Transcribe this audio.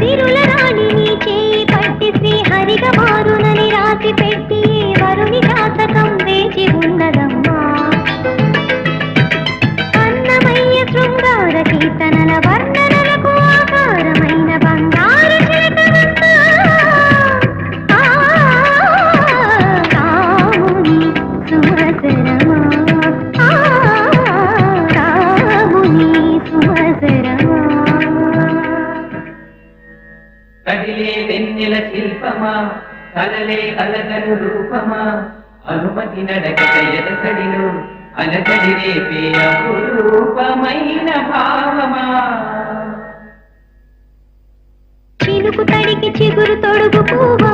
తిరుల కదిలే వెన్నెల శిల్పమా? కలలే అలగను రూపమా? అనుమతి నడకట ఎదసడిను అలకడి రేపే అపురూపమైన భావమా? చినుకు తడికి చిగురు తొడుగు పూవా?